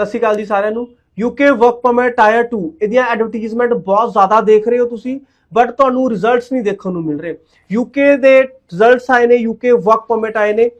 ਸਤਿ ਸ਼੍ਰੀ ਅਕਾਲ ਜੀ ਸਾਰਿਆਂ ਨੂੰ। UK ਵਰਕ ਪਰਮਿਟ ਟਾਇਰ 2 ਇਹਦੀਆਂ ਐਡਵਰਟਾਈਜ਼ਮੈਂਟ ਬਹੁਤ ਜ਼ਿਆਦਾ ਦੇਖ ਰਹੇ ਹੋ ਤੁਸੀਂ ਬਟ ਤੁਹਾਨੂੰ ਰਿਜ਼ਲਟਸ ਨਹੀਂ ਦੇਖਣ ਨੂੰ ਮਿਲ ਰਹੇ। UK ਦੇ ਰਿਜ਼ਲਟਸ ਆਏ ਨੇ ਯੂਕੇ ਵਰਕ ਪਰਮਿਟ ਆਏ ਨੇ।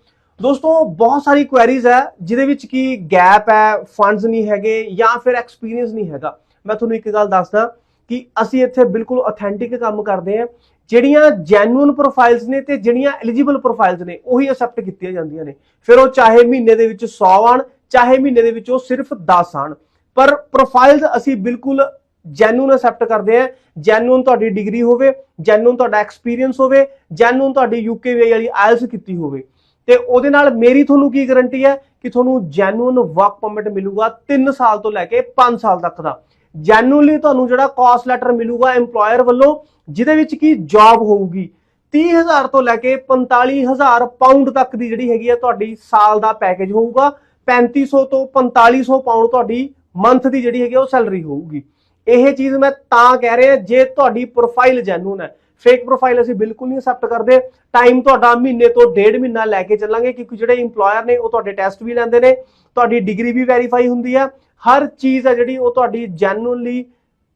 ਦੋਸਤੋ, ਬਹੁਤ ਸਾਰੀ ਕੁਐਰੀਜ਼ ਹੈ, ਜਿਹਦੇ ਵਿੱਚ ਕੀ ਗੈਪ ਹੈ ਫੰਡਸ ਨਹੀਂ ਹੈਗੇ ਜਾਂ ਫਿਰ ਐਕਸਪੀਰੀਅੰਸ ਨਹੀਂ ਹੈਗਾ। ਮੈਂ ਤੁਹਾਨੂੰ ਇੱਕ ਗੱਲ ਦੱਸਦਾ ਕਿ ਅਸੀਂ ਇੱਥੇ ਬਿਲਕੁਲ ਅਥੈਂਟਿਕ ਕੰਮ ਕਰਦੇ ਹਾਂ। ਜਿਹੜੀਆਂ ਜੈਨੂਇਨ ਪ੍ਰੋਫਾਈਲਸ ਨੇ ਤੇ ਜਿਹੜੀਆਂ ਐਲੀਜੀਬਲ ਪ੍ਰੋਫਾਈਲਸ ਨੇ, ਉਹੀ ਅਸੈਪਟ ਕੀਤੀਆਂ ਜਾਂਦੀਆਂ ਨੇ। ਫਿਰ ਉਹ ਚਾਹੇ ਮਹੀਨੇ ਦੇ ਵਿੱਚ 100 ਆਣ ਚਾਹੇ ਮਹੀਨੇ ਦੇ ਵਿੱਚ ਉਹ ਸਿਰਫ 10 ਆਣ। ਪਰ ਪ੍ਰੋਫਾਈਲਸ ਅਸੀਂ ਬਿਲਕੁਲ ਜੈਨੂਇਨ ਅਸੈਪਟ ਕਰਦੇ ਹਾਂ। ਜੈਨੂਇਨ ਤੁਹਾਡੀ ਡਿਗਰੀ ਹੋਵੇ ਜੈਨੂਇਨ ਤੁਹਾਡਾ ਐਕਸਪੀਰੀਅੰਸ ਹੋਵੇ ਜੈਨੂਇਨ ਤੁਹਾਡੀ ਯੂਕੇ ਵੀ ਵਾਲੀ ਆਇਲਸ ਕੀਤੀ ਹੋਵੇ। ਤੇ ਉਹਦੇ ਨਾਲ ਮੇਰੀ ਤੁਹਾਨੂੰ ਕੀ ਗਾਰੰਟੀ ਹੈ ਕਿ ਤੁਹਾਨੂੰ ਜੈਨੂਇਨ ਵਰਕ ਪਰਮਿਟ ਮਿਲੂਗਾ 3 ਸਾਲ ਤੋਂ ਲੈ ਕੇ 5 ਸਾਲ ਤੱਕ ਦਾ। ਜੈਨੂਇਨਲੀ ਤੁਹਾਨੂੰ ਜਿਹੜਾ ਕਾਸਟ ਲੈਟਰ ਮਿਲੂਗਾ EMPLOYER ਵੱਲੋਂ, ਜਿਹਦੇ ਵਿੱਚ ਕੀ ਜੌਬ ਹੋਊਗੀ 30000 ਤੋਂ ਲੈ ਕੇ 45000 ਪਾਉਂਡ ਤੱਕ ਦੀ ਜਿਹੜੀ ਹੈਗੀ ਆ ਤੁਹਾਡੀ ਸਾਲ ਦਾ ਪੈਕੇਜ ਹੋਊਗਾ। 3500 ਤੋਂ 4500 ਪਾਉਂਡ ਤੁਹਾਡੀ ਮੰਥ ਦੀ ਜਿਹੜੀ ਹੈਗੀ ਉਹ ਸੈਲਰੀ ਹੋਊਗੀ। ਇਹ ਚੀਜ਼ ਮੈਂ ਤਾਂ ਕਹਿ ਰਿਹਾ, ਜੇ ਤੁਹਾਡੀ ਪ੍ਰੋਫਾਈਲ ਜੈਨੂਨ ਹੈ। ਫੇਕ ਪ੍ਰੋਫਾਈਲ ਅਸੀਂ ਬਿਲਕੁਲ ਨਹੀਂ ਅਸੈਪਟ ਕਰਦੇ। ਟਾਈਮ ਤੁਹਾਡਾ ਮਹੀਨੇ ਤੋਂ ਡੇਢ ਮਹੀਨਾ ਲੈ ਕੇ ਚੱਲਾਂਗੇ, ਕਿਉਂਕਿ ਜਿਹੜੇ EMPLOYER ਨੇ, ਉਹ ਤੁਹਾਡੇ ਟੈਸਟ ਵੀ ਲੈਂਦੇ ਨੇ, ਤੁਹਾਡੀ ਡਿਗਰੀ ਵੀ ਵੈਰੀਫਾਈ ਹੁੰਦੀ ਹੈ। ਹਰ ਚੀਜ਼ ਹੈ ਜਿਹੜੀ ਉਹ ਤੁਹਾਡੀ ਜੈਨੂਨਲੀ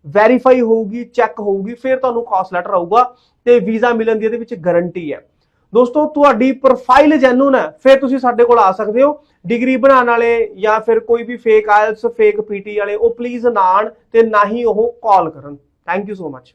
ਵੈਰੀਫਾਈ ਹੋਊਗੀ ਚੈੱਕ ਹੋਊਗੀ, ਫਿਰ ਤੁਹਾਨੂੰ ਕਾਸਟ ਲੈਟਰ ਆਊਗਾ ਤੇ ਵੀਜ਼ਾ ਮਿਲਣ ਦੀ ਇਹਦੇ ਵਿੱਚ ਗਾਰੰਟੀ ਹੈ। ਦੋਸਤੋ, ਤੁਹਾਡੀ ਪ੍ਰੋਫਾਈਲ ਜੈਨੂਨ ਹੈ, ਫਿਰ ਤੁਸੀਂ ਸਾਡੇ ਕੋਲ ਆ ਸਕਦੇ ਹੋ। ਡਿਗਰੀ ਬਣਾਉਣ ਵਾਲੇ ਜਾਂ ਫਿਰ ਕੋਈ ਵੀ ਫੇਕ ਆਇਲਸ ਫੇਕ ਪੀਟੀ ਵਾਲੇ, ਉਹ ਪਲੀਜ਼ ਨਾ ਆਣ ਤੇ ਨਾ ਹੀ ਉਹ ਕਾਲ ਕਰਨ। Thank you so much